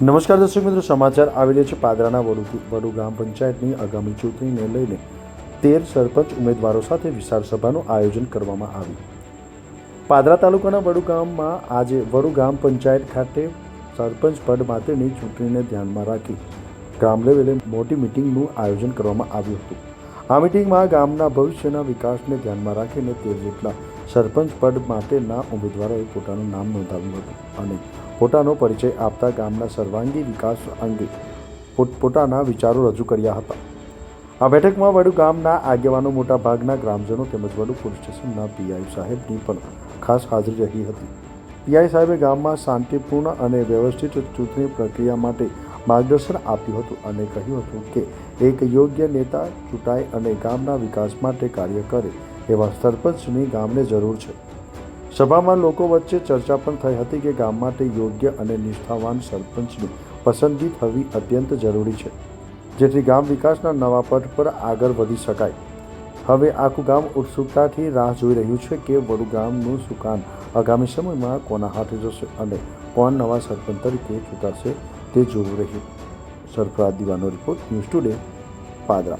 નમસ્કાર દર્શક મિત્રો, સમાચાર આવી રહ્યા છે પાદરાના વડુ વડુ ગ્રામ પંચાયતની આગામી ચૂંટણીને લઈને તેર સરપંચ ઉમેદવારો સાથે વિશાળ સભાનું આયોજન કરવામાં આવ્યું. પાદરા તાલુકાના વડુ ગામમાં આજે વડુ ગ્રામ પંચાયત ખાતે સરપંચ પદ માટેની ચૂંટણીને ધ્યાનમાં રાખી ગ્રામ લેવલે મોટી મિટિંગનું આયોજન કરવામાં આવ્યું હતું. આ મિટિંગમાં ગામના ભવિષ્યના વિકાસને ધ્યાનમાં રાખીને તેર જેટલા સરપંચ પદ માટેના ઉમેદવારોએ પોતાનું નામ નોંધાવ્યું હતું અને પોતાનો પરિચય આપતા ગામના સર્વાંગી વિકાસ અંગે પોતપોતાના વિચારો રજૂ કર્યા હતા. આ બેઠકમાં વડુ ગામના આગેવાનો મોટા ભાગના ગ્રામજનો તેમજ વડુ પોલીસ સ્ટેશનના પીઆઈ સાહેબની પણ ખાસ હાજરી રહી હતી. પીઆઈ સાહેબે ગામમાં શાંતિપૂર્ણ અને વ્યવસ્થિત ચૂંટણી પ્રક્રિયા માટે માર્ગદર્શન આપ્યું હતું અને કહ્યું હતું કે એક યોગ્ય નેતા ચૂંટાય અને ગામના વિકાસ માટે કાર્ય કરે એવા સરપંચની ગામને જરૂર છે. સભામાં લોકો વચ્ચે ચર્ચા પણ થઈ હતી કે ગામ માટે યોગ્ય અને નિષ્ઠાવાન સરપંચની પસંદગી થવી અત્યંત જરૂરી છે, જેથી ગામ વિકાસના નવા પથ પર આગળ વધી શકાય. હવે આખું ગામ ઉત્સુકતાથી રાહ જોઈ રહ્યું છે કે વડુ ગામનું સુકાન આગામી સમયમાં કોના હાથે જશે અને કોણ નવા સરપંચ તરીકે ચૂંટાશે તે જોવું રહ્યું. સરફરાજ દીવાનો રિપોર્ટ ન્યૂઝ ટુડે પાદરા.